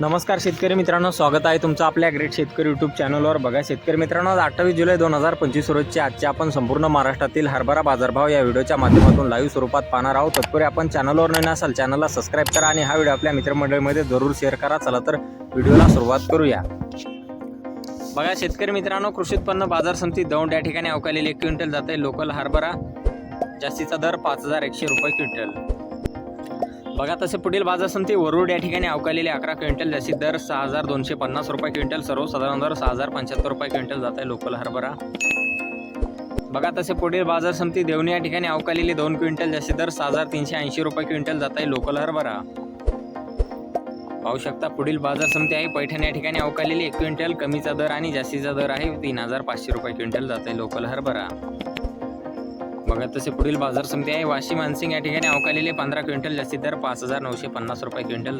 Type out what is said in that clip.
नमस्कार शेतकरी मित्रांनो स्वागत आहे तुमचं आपल्या ग्रेट शेतकरी यूट्यूब चॅनलवर बघा शेतकरी मित्रांनो आज अठ्ठावीस जुलै दोन हजार पंचवीस रोजचे आजचे आपण संपूर्ण महाराष्ट्रातील हरभरा बाजारभाव या व्हिडिओच्या माध्यमातून लाईव्ह स्वरूपात पाहणार आहोत. तत्पूर्वी आपण चॅनलवर नवीन असाल चॅनलला सबस्क्राईब करा आणि हा व्हिडिओ आपल्या मित्रमंडळीमध्ये जरूर शेअर करा. चला तर व्हिडिओला सुरुवात करूया. बघा शेतकरी मित्रांनो कृषी उत्पन्न बाजार समिती दौंड या ठिकाणी अवकालेली एक क्विंटल जाते लोकल हरभरा जास्तीचा दर पाच हजार एकशे रुपये क्विंटल. बघा तसे पुढील बाजार समिती वरुड या ठिकाणी अवकालेले अकरा क्विंटल जास्ती दर सहा हजार दोनशे पन्नास रुपये क्विंटल सर्वसाधारण दर सहा हजार पंच्याहत्तर रुपये क्विंटल जात आहे लोकल हरभरा. बघा तसे पुढील बाजार समिती देवणी या ठिकाणी अवकालेली दोन क्विंटल जास्ती दर सहा हजार तीनशे ऐंशी रुपये क्विंटल जात आहे लोकल हरभरा. पाहू शकता पुढील बाजार समिती आहे पैठण या ठिकाणी अवकालेली एक क्विंटल कमीचा दर आणि जास्तीचा दर आहे तीन हजार पाचशे रुपये क्विंटल जात आहे लोकल हरभरा. बघा तसे पुढील बाजार समिती आहे. वाशी मानसिंग या ठिकाणी अवकालेले पंधरा क्विंटल जास्तीत दर पाच हजार नऊशे पन्नास रुपये क्विंटल